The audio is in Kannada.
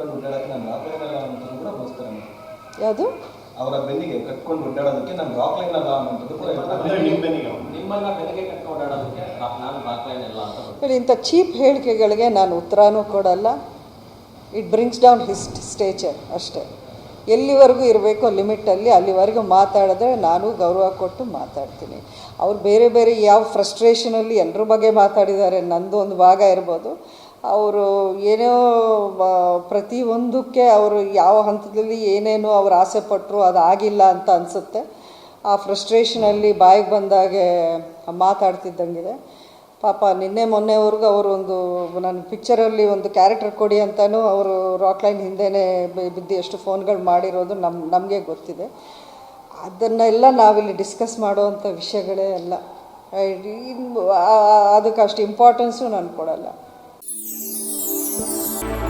ಕಟ್ಕೊಂಡು ಒಡ್ಡಾಡಕ್ಕೆ ನಾನು ರಾಕ್ ಅಂತ ಕೂಡ ಬಳಸ್ತಾರೆ ಯಾವುದು? ಅವರ ಬೆನ್ನಿಗೆ ಕಟ್ಕೊಂಡು ಒಡ್ಡಾಡೋದಕ್ಕೆ ನಾನು ರಾಕ್ ಲೈನ್ ಅಲ್ಲ ಅನ್ನೋದು ಕೂಡ ನಿಮ್ಮ ಬೆನ್ನಿಗೆ ನಿಮ್ಮನ್ನ ಬೆನ್ನಿಗೆ ಕಟ್ಕೊಂಡು ಓಡಾಡೋದಕ್ಕೆ ನಾನು ರಾಕ್ ಲೈನ್ ಅಲ್ಲ ಅಂತ ಇಂಥ ಚೀಪ್ ಹೇಳಿಕೆಗಳಿಗೆ ನಾನು ಉತ್ತರನೂ ಕೊಡಲ್ಲ. It brings down his stature ಅಷ್ಟೇ. ಎಲ್ಲಿವರೆಗೂ ಇರಬೇಕೋ ಲಿಮಿಟಲ್ಲಿ ಅಲ್ಲಿವರೆಗೂ ಮಾತಾಡಿದ್ರೆ ನಾನು ಗೌರವ ಕೊಟ್ಟು ಮಾತಾಡ್ತೀನಿ. ಅವ್ರು ಬೇರೆ ಬೇರೆ ಯಾವ ಫ್ರಸ್ಟ್ರೇಷನಲ್ಲಿ ಎಲ್ಲರ ಬಗ್ಗೆ ಮಾತಾಡಿದ್ದಾರೆ ನಂದು ಒಂದು ಭಾಗ ಇರ್ಬೋದು. ಅವರು ಏನೋ ಪ್ರತಿಯೊಂದಕ್ಕೆ ಅವರು ಯಾವ ಹಂತದಲ್ಲಿ ಏನೇನೋ ಅವ್ರು ಆಸೆ ಪಟ್ಟರು ಅದು ಆಗಿಲ್ಲ ಅಂತ ಅನಿಸುತ್ತೆ. ಆ ಫ್ರಸ್ಟ್ರೇಷನಲ್ಲಿ ಬಾಯಿಗೆ ಬಂದಾಗೆ ಮಾತಾಡ್ತಿದ್ದಂಗಿದೆ. ಪಾಪ ನಿನ್ನೆ ಮೊನ್ನೆವರೆಗೂ ಅವರು ಒಂದು, ನನ್ನ ಪಿಕ್ಚರಲ್ಲಿ ಒಂದು ಕ್ಯಾರೆಕ್ಟರ್ ಕೊಡಿ ಅಂತಲೂ ಅವರು ರಾಕ್ಲೈನ್ ಹಿಂದೆನೇ ಬಿ- ಬಿದ್ದು ಎಷ್ಟು ಫೋನ್ಗಳು ಮಾಡಿರೋದು ನಮ್ಮ ನಮಗೆ ಗೊತ್ತಿದೆ. ಅದನ್ನೆಲ್ಲ ನಾವಿಲ್ಲಿ ಡಿಸ್ಕಸ್ ಮಾಡುವಂಥ ವಿಷಯಗಳೇ ಅಲ್ಲ. ಅದಕ್ಕೆ ಅಷ್ಟು ಇಂಪಾರ್ಟೆನ್ಸು ನಾನು ಕೊಡಲ್ಲ. Podcast.